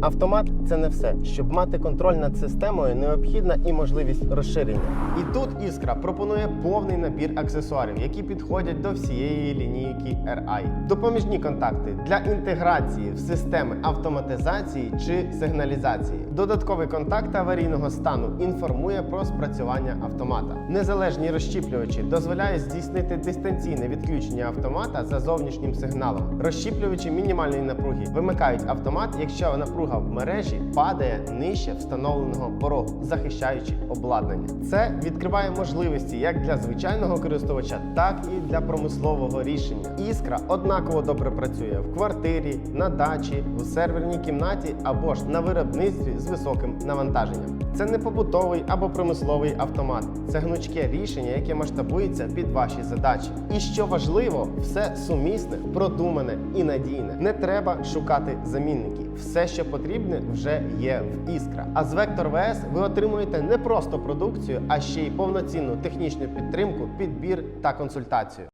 Автомат це не все. Щоб мати контроль над системою, необхідна і можливість розширення. І тут Іскра пропонує повний набір аксесуарів, які підходять до всієї лінійки RI. Допоміжні контакти для інтеграції в системи автоматизації чи сигналізації. Додатковий контакт аварійного стану інформує про спрацювання автомата. Незалежні розщіплювачі дозволяють здійснити дистанційне відключення автомата за зовнішнім сигналом. Розщіплювачі мінімальної напруги вимикають автомат, якщо напруга в мережі падає нижче встановленого порогу, захищаючи обладнання. Це відкриває можливості як для звичайного користувача, так і для промислового рішення. Іскра однаково добре працює в квартирі, на дачі, у серверній кімнаті або ж на виробництві з високим навантаженням. Це не побутовий або промисловий автомат. Це гнучке рішення, яке масштабується під ваші задачі. І що важливо, все сумісне, продумане і надійне. Не треба шукати замінників. Все, що потрібне, вже є в Іскра. А з Vector VS ви отримуєте не просто продукцію, а ще й повноцінну технічну підтримку, підбір та консультацію.